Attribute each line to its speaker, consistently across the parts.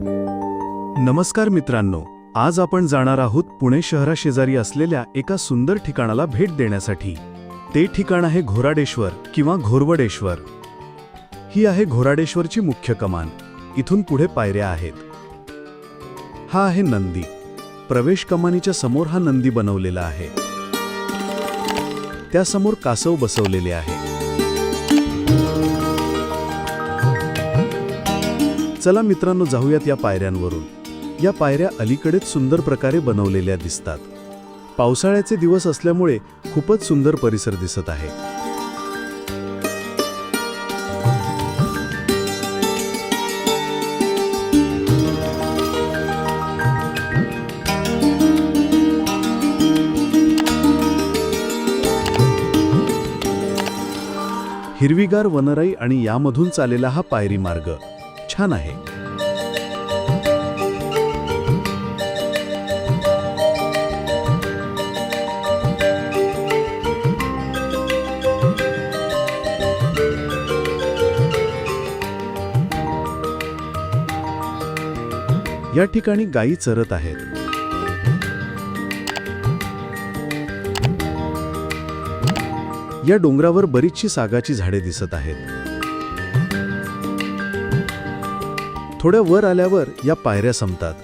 Speaker 1: नमस्कार मित्रांनो आज आपण जाणार आहोत पुणे शहराशेजारी असलेल्या एका सुंदर ठिकाणाला भेट देण्यासाठी. ते ठिकाण आहे घोराडेश्वर किंवा घोरवडेश्वर. ही आहे घोराडेश्वरची मुख्य कमान. इथून पुढे पायऱ्या आहेत. हा आहे नंदी. प्रवेश कमानीच्या समोर हा नंदी बनवलेला आहे. त्यासमोर कासव बसवलेले आहे. चला मित्रांनो जाऊयात या पायऱ्यांवरून. या पायऱ्या अलीकडेच सुंदर प्रकारे बनवलेल्या दिसतात. पावसाळ्याचे दिवस असल्यामुळे खूपच सुंदर परिसर दिसत आहे. हिरवीगार वनराई आणि यामधून चालेला हा पायरी मार्ग. छान आहे. या ठिकाणी गायी चरत आहेत. या डोंगरावर बरीचशी सागाची झाडे दिसत आहेत. थोड्या वर आल्यावर या पायऱ्या संपतात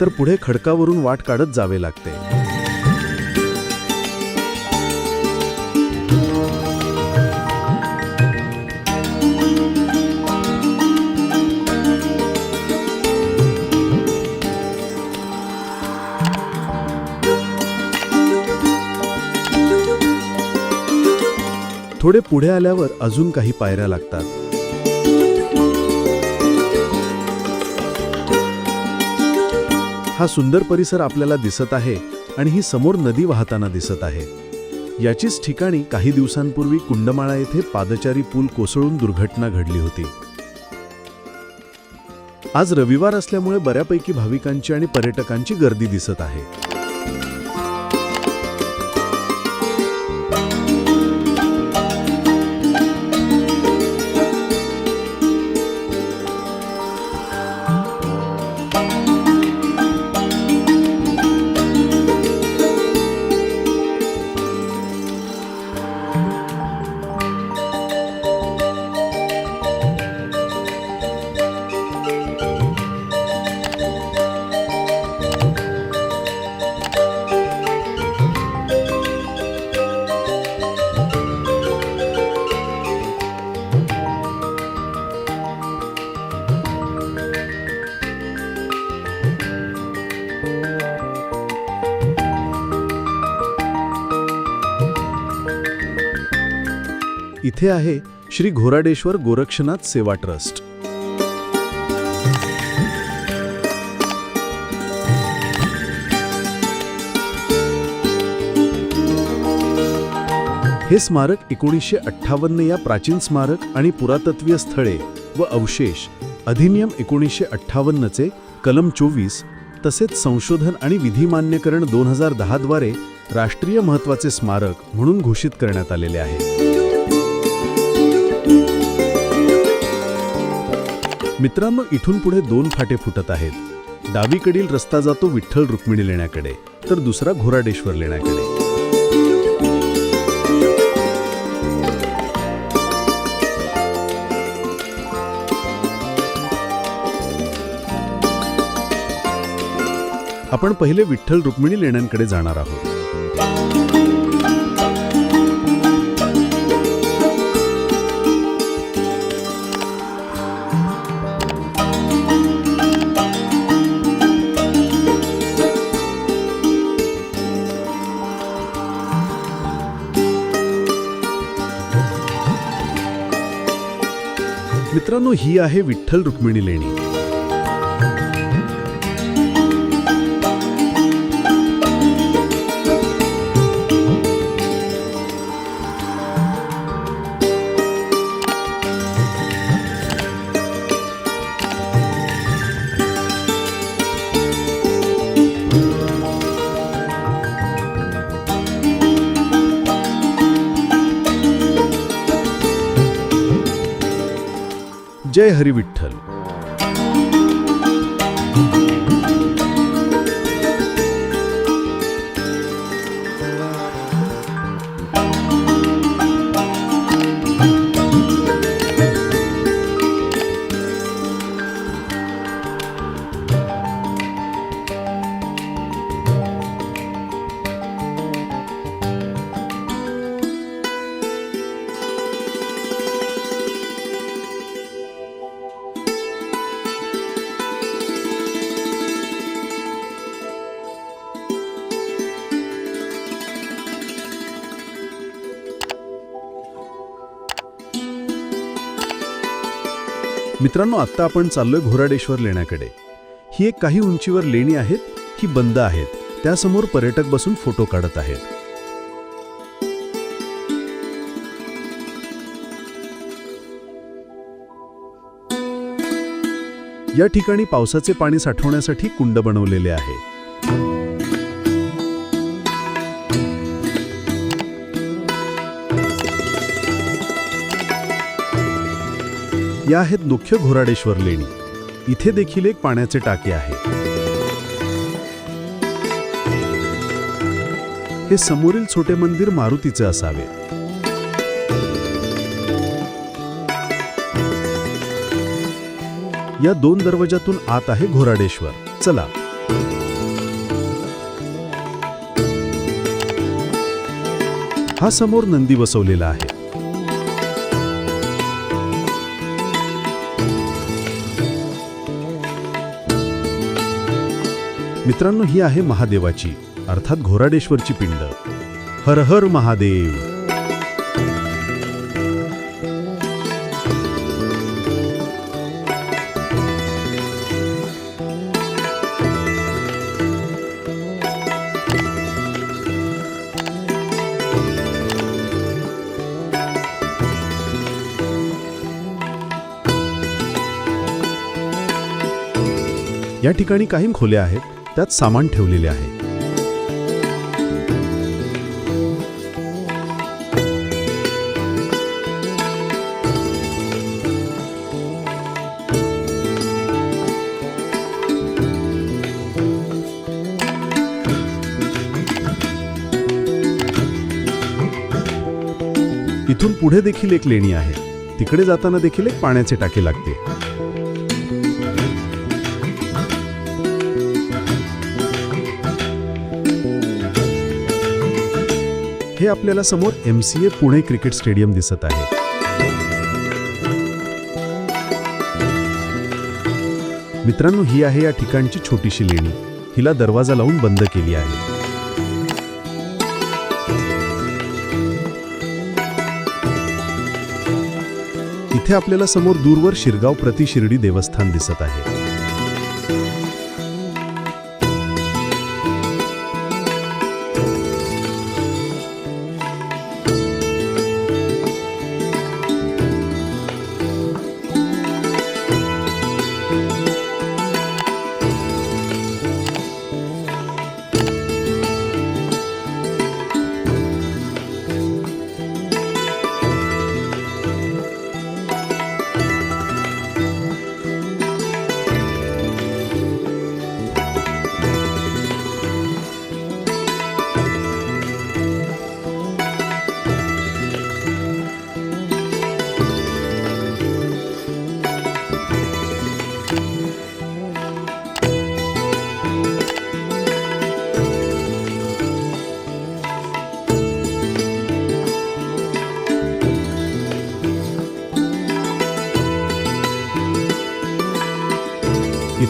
Speaker 1: तर पुढे खडकावरून वाट काढत जावे लागते. थोडे पुढे आल्यावर अजून काही पायऱ्या लागतात. हा सुंदर परिसर आपल्याला दिसत आहे आणि ही समोर नदी वाहताना दिसत आहे. याचीच ठिकाणी काही दिवसांपूर्वी कुंडमाळा येथे पादचारी पूल कोसळून दुर्घटना घडली होती. आज रविवार असल्यामुळे बऱ्यापैकी भाविकांची आणि पर्यटकांची गर्दी दिसत आहे. इथे आहे श्री घोराडेश्वर गोरक्षनाथ सेवा ट्रस्ट. हे स्मारक एकोणीसशे अठ्ठावन्न या प्राचीन स्मारक आणि पुरातत्वीय स्थळे व अवशेष अधिनियम एकोणीसशे अठ्ठावन्नचे कलम चोवीस तसेच संशोधन आणि विधिमान्यकरण दोन हजार दहाद्वारे राष्ट्रीय महत्त्वाचे स्मारक म्हणून घोषित करण्यात आलेले आहे. मित्रांनो इथून पुढे दोन फाटे फुटत आहेत. डावीकडील रस्ता जातो विठ्ठल रुक्मिणी लेण्याकडे तर दुसरा घोराडेश्वर लेण्याकडे. आपण पहिले विठ्ठल रुक्मिणी लेण्यांकडे जाणार आहोत. मित्रांनो ही आहे विठ्ठल रुक्मिणी लेणी. जय हरी विठ्ठल मित्रांनो आत्ता आपण चाललोय घोराडेश्वर लेण्याकडे. ही एक काही उंचीवर लेणी आहेत ही बंद आहेत. त्यासमोर पर्यटक बसून फोटो काढत आहेत. या ठिकाणी पावसाचे पाणी साठवण्यासाठी कुंड बनवलेले आहे. या आहेत मुख्य घोराडेश्वर लेणी. इथे देखील एक पाण्याचे टाके आहे. हे समोरील छोटे मंदिर मारुतीचे असावे. या दोन दरवाजातून आत आहे घोराडेश्वर. चला. हा समोर नंदी बसवलेला आहे. मित्रांनो ही आहे महादेवाची अर्थात घोराडेश्वरची पिंड. हर हर महादेव. या ठिकाणी काही खोल्या आहेत. त्यात सामान ठेवलेले आहे. इथून पुढे देखील एक लेणी आहे. तिकडे जाताना देखील एक पाण्याचे टाके लागते. इथे आपल्याला समोर M C A Pune cricket stadium दिसत आहे. मित्रांनो ही आहे या ठिकाणची छोटीशी लेणी. हिला दरवाजा लावून बंद केली आहे. इथे आपल्याला समोर दूरवर शिरगाव प्रतिशिर्डी देवस्थान दिसत आहे.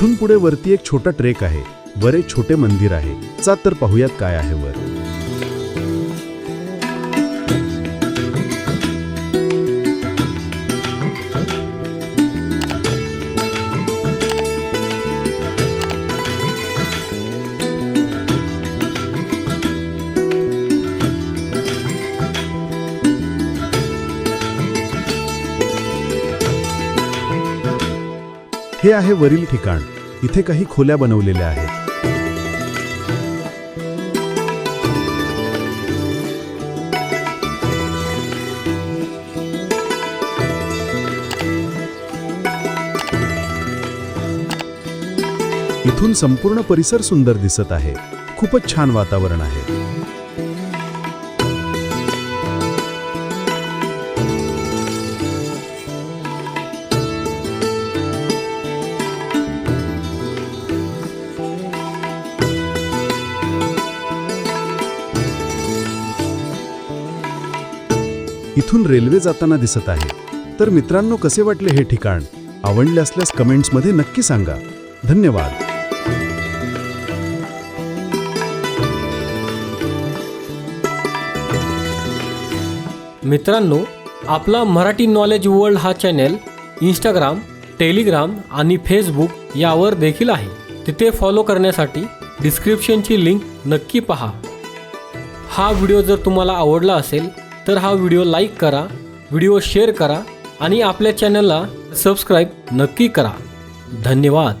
Speaker 1: इथून पुढे वरती एक छोटा ट्रेक आहे. वर एक छोटे मंदिर आहे. चा तर पाहूयात काय आहे वर. हे आहे वरील ठिकाण. इथे काही खोल्या बनवलेल्या आहेत. इथून संपूर्ण परिसर सुंदर दिसत आहे. खूपच छान वातावरण आहे. इथून रेल्वे जाताना दिसत आहे. तर मित्रांनो कसे वाटले हे ठिकाण? आवडले असल्यास कमेंट्समध्ये नक्की सांगा. धन्यवाद.
Speaker 2: मित्रांनो आपला मराठी नॉलेज वर्ल्ड हा चॅनेल इंस्टाग्राम टेलिग्राम आणि फेसबुक यावर देखील आहे. तिथे फॉलो करण्यासाठी डिस्क्रिप्शनची लिंक नक्की पहा. हा व्हिडिओ जर तुम्हाला आवडला असेल तर हा व्हिडिओ लाईक करा व्हिडिओ शेअर करा आणि आपल्या चॅनलला सबस्क्राईब नक्की करा. धन्यवाद.